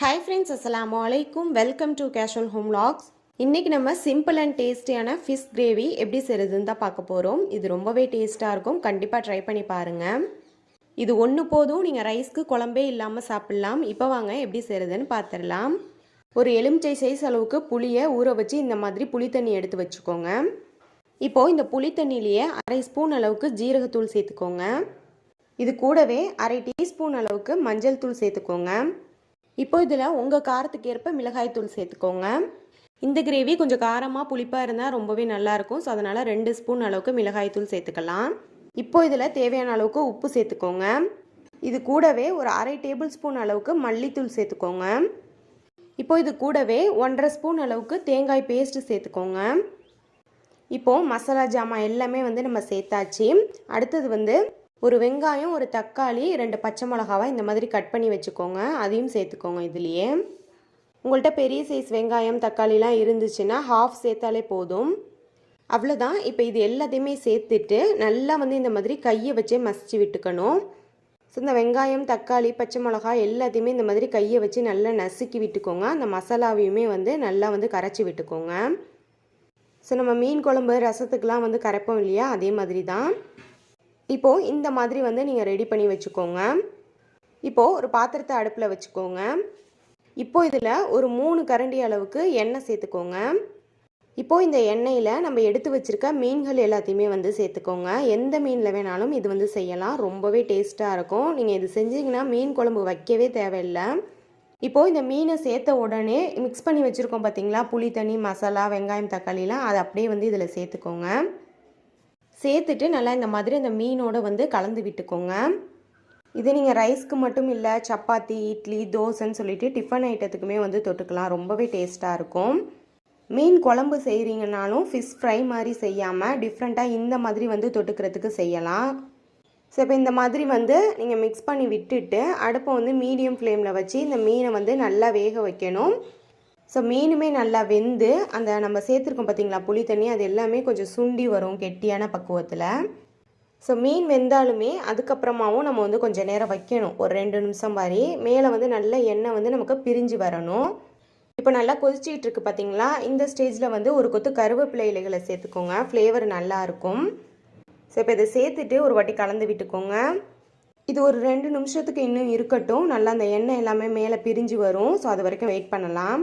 Hi friends அஸ்லாம் அலைக்கும் welcome to casual home logs இன்றைக்கி நம்ம சிம்பிள் அண்ட் டேஸ்டியான ஃபிஷ் கிரேவி எப்படி செய்கிறதுன்னு தான் பார்க்க போகிறோம் இது ரொம்பவே டேஸ்ட்டாக இருக்கும். கண்டிப்பாக ட்ரை பண்ணி பாருங்கள் இது ஒன்று போதும். நீங்கள் ரைஸ்க்கு குழம்பே இல்லாமல் சாப்பிட்லாம். இப்போ வாங்க எப்படி செய்கிறதுன்னு பார்த்துடலாம் ஒரு எலுமிச்சை சைஸ் அளவுக்கு புளியை ஊற வச்சு இந்த மாதிரி புளி தண்ணி எடுத்து வச்சுக்கோங்க. இப்போது இந்த புளி தண்ணியிலேயே அரை ஸ்பூன் அளவுக்கு ஜீரகத்தூள் சேர்த்துக்கோங்க. இது கூடவே அரை டீஸ்பூன் அளவுக்கு மஞ்சள் தூள் சேர்த்துக்கோங்க. இப்போ இதில் உங்கள் காரத்துக்கு ஏற்ப மிளகாய் தூள் சேர்த்துக்கோங்க. இந்த கிரேவி கொஞ்சம் காரமாக புளிப்பாக இருந்தால் ரொம்பவே நல்லாயிருக்கும் ஸோ அதனால் ரெண்டு ஸ்பூன் அளவுக்கு மிளகாய் தூள் சேர்த்துக்கலாம். இப்போ இதில் தேவையான அளவுக்கு உப்பு சேர்த்துக்கோங்க. இது கூடவே ஒரு அரை டேபிள் ஸ்பூன் அளவுக்கு மல்லித்தூள் சேர்த்துக்கோங்க. இப்போ இது கூடவே ஒன்றரை ஸ்பூன் அளவுக்கு தேங்காய் பேஸ்ட்டு சேர்த்துக்கோங்க. இப்போது மசாலா ஜாமான் எல்லாமே வந்து நம்ம சேர்த்தாச்சு. அடுத்தது வந்து ஒரு வெங்காயம் ஒரு தக்காளி ரெண்டு பச்சை மிளகாவாக இந்த மாதிரி கட் பண்ணி வச்சுக்கோங்க. அதையும் சேர்த்துக்கோங்க இதுலேயே. உங்கள்கிட்ட பெரிய சைஸ் வெங்காயம் தக்காளிலாம் இருந்துச்சுன்னா ஹாஃப் சேர்த்தாலே போதும். அவ்வளோதான் இப்போ இது எல்லாத்தையுமே சேர்த்துட்டு நல்லா வந்து இந்த மாதிரி கையை வச்சே மசிச்சு விட்டுக்கணும். ஸோ இந்த வெங்காயம் தக்காளி பச்சை மிளகா எல்லாத்தையுமே இந்த மாதிரி கையை வச்சு நல்லா நசுக்கி விட்டுக்கோங்க. அந்த மசாலாவையுமே வந்து நல்லா வந்து கரைச்சி விட்டுக்கோங்க. ஸோ நம்ம மீன் குழம்பு ரசத்துக்கெலாம் வந்து கரைப்போம் இல்லையா? அதே மாதிரி தான் இப்போது இந்த மாதிரி வந்து நீங்கள் ரெடி பண்ணி வச்சுக்கோங்க. இப்போது ஒரு பாத்திரத்தை அடுப்பில் வச்சுக்கோங்க. இப்போது இதில் ஒரு மூணு கரண்டி அளவுக்கு எண்ணெய் சேர்த்துக்கோங்க. இப்போது இந்த எண்ணெயில் நம்ம எடுத்து வச்சுருக்க மீன்கள் எல்லாத்தையுமே வந்து சேர்த்துக்கோங்க. எந்த மீனில் வேணாலும் இது வந்து செய்யலாம். ரொம்பவே டேஸ்ட்டாக இருக்கும். நீங்கள் இது செஞ்சீங்கன்னா மீன் குழம்பு வைக்கவே தேவையில்லை. இப்போது இந்த மீனை சேர்த்த உடனே மிக்ஸ் பண்ணி வச்சுருக்கோம் பார்த்தீங்களா புளி தண்ணி மசாலா வெங்காயம் தக்காளிலாம் அதை அப்படியே வந்து இதில் சேர்த்துக்கோங்க. சேர்த்துட்டு நல்லா இந்த மாதிரி இந்த மீனோட வந்து கலந்து விட்டுக்கோங்க. இது நீங்கள் ரைஸ்க்கு மட்டும் இல்லை சப்பாத்தி இட்லி தோசைன்னு சொல்லிட்டு டிஃபன் ஐட்டத்துக்குமே வந்து தொட்டுக்கலாம். ரொம்பவே டேஸ்ட்டாக இருக்கும். மீன் குழம்பு செய்கிறீங்கனாலும் ஃபிஷ் ஃப்ரை மாதிரி செய்யாமல் டிஃப்ரெண்ட்டாக இந்த மாதிரி வந்து தொட்டுக்கிறதுக்கு செய்யலாம். ஸோ இப்போ இந்த மாதிரி வந்து நீங்கள் மிக்ஸ் பண்ணி விட்டுட்டு அடுப்பை வந்து மீடியம் ஃப்ளேமில் வச்சு இந்த மீனை வந்து நல்லா வேக வைக்கணும். ஸோ மீனுமே நல்லா வெந்து அந்த நம்ம சேர்த்துருக்கோம் பார்த்தீங்களா புளி தண்ணி அது எல்லாமே கொஞ்சம் சுண்டி வரும் கெட்டியான பக்குவத்தில். ஸோ மீன் வெந்தாலுமே அதுக்கப்புறமாவும் நம்ம வந்து கொஞ்சம் நேரம் வைக்கணும். ஒரு ரெண்டு நிமிஷம் மாதிரி. மேலே வந்து நல்ல எண்ணெய் வந்து நமக்கு பிரிஞ்சு வரணும். இப்போ நல்லா கொதிச்சிக்கிட்டு இருக்கு பார்த்தீங்களா இந்த ஸ்டேஜில் வந்து ஒரு கொத்து கருவேப்பிலை இலைகளை சேர்த்துக்கோங்க. ஃப்ளேவர் நல்லாயிருக்கும் ஸோ இப்போ இதை சேர்த்துட்டு ஒரு வாட்டி கலந்து விட்டுக்கோங்க. இது ஒரு ரெண்டு நிமிஷத்துக்கு இன்னும் இருக்கட்டும். நல்லா அந்த எண்ணெய் எல்லாமே மேலே பிரிஞ்சு வரும். ஸோ அது வரைக்கும் வெயிட் பண்ணலாம்.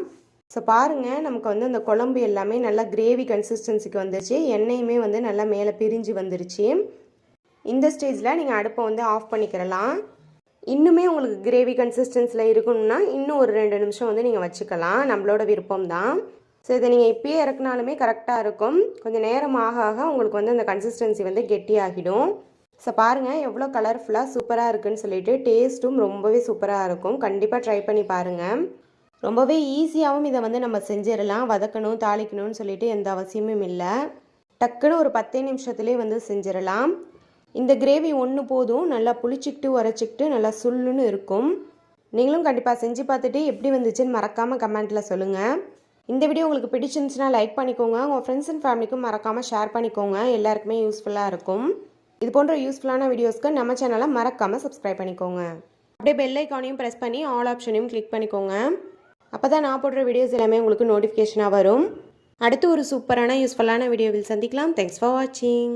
ஸோ பாருங்கள் நமக்கு வந்து அந்த குழம்பு எல்லாமே நல்லா கிரேவி கன்சிஸ்டன்சிக்கு வந்துருச்சு. எண்ணெயுமே வந்து நல்லா மேலே பிரிஞ்சு வந்துருச்சு. இந்த ஸ்டேஜில் நீங்கள் அடுப்பை வந்து ஆஃப் பண்ணிக்கிறலாம். இன்னுமே உங்களுக்கு கிரேவி கன்சிஸ்டன்ஸில் இருக்கணும்னா இன்னும் ஒரு ரெண்டு நிமிஷம் வந்து நீங்கள் வச்சுக்கலாம். நம்மளோட விருப்பம் தான் ஸோ இதை நீங்கள் இப்பயே இறக்குனாலுமே கரெக்டாக இருக்கும். கொஞ்சம் நேரம் ஆக ஆக உங்களுக்கு வந்து அந்த கன்சிஸ்டன்சி வந்து கெட்டியாகிடும். ஸோ பாருங்கள் எவ்வளோ கலர்ஃபுல்லாக சூப்பராக இருக்குன்னு சொல்லிட்டு டேஸ்ட்டும் ரொம்பவே சூப்பராக இருக்கும். கண்டிப்பாக ட்ரை பண்ணி பாருங்கள் ரொம்பவே ஈஸியாகவும் இதை வந்து நம்ம செஞ்சிடலாம். வதக்கணும் தாளிக்கணும்னு சொல்லிட்டு எந்த அவசியமும் இல்லை. டக்குன்னு ஒரு பத்தே நிமிஷத்துலேயே வந்து செஞ்சிடலாம். இந்த கிரேவி ஒன்று போதும். நல்லா புளிச்சிக்கிட்டு உரைச்சிக்கிட்டு நல்லா சுல்லுன்னு இருக்கும். நீங்களும் கண்டிப்பாக செஞ்சு பார்த்துட்டு எப்படி வந்துச்சுன்னு மறக்காமல் கமெண்ட்டில் சொல்லுங்கள் இந்த வீடியோ உங்களுக்கு பிடிச்சிருந்துச்சுன்னா லைக் பண்ணிக்கோங்க. உங்கள் ஃப்ரெண்ட்ஸ் அண்ட் ஃபேமிலிக்கும் மறக்காமல் ஷேர் பண்ணிக்கோங்க. எல்லாருக்குமே யூஸ்ஃபுல்லாக இருக்கும். இது போன்ற யூஸ்ஃபுல்லான வீடியோஸ்க்கு நம்ம சேனலை மறக்காமல் சப்ஸ்கிரைப் பண்ணிக்கோங்க. அப்படியே பெல் ஐக்கானையும் ப்ரெஸ் பண்ணி ஆல் ஆப்ஷனையும் கிளிக் பண்ணிக்கோங்க. அப்போ தான் நான் போடுற வீடியோஸ் எல்லாமே உங்களுக்கு நோட்டிஃபிகேஷனாக வரும். அடுத்து ஒரு சூப்பரான யூஸ்ஃபுல்லான வீடியோவில் சந்திக்கலாம். தேங்க்ஸ் ஃபார் வாட்சிங்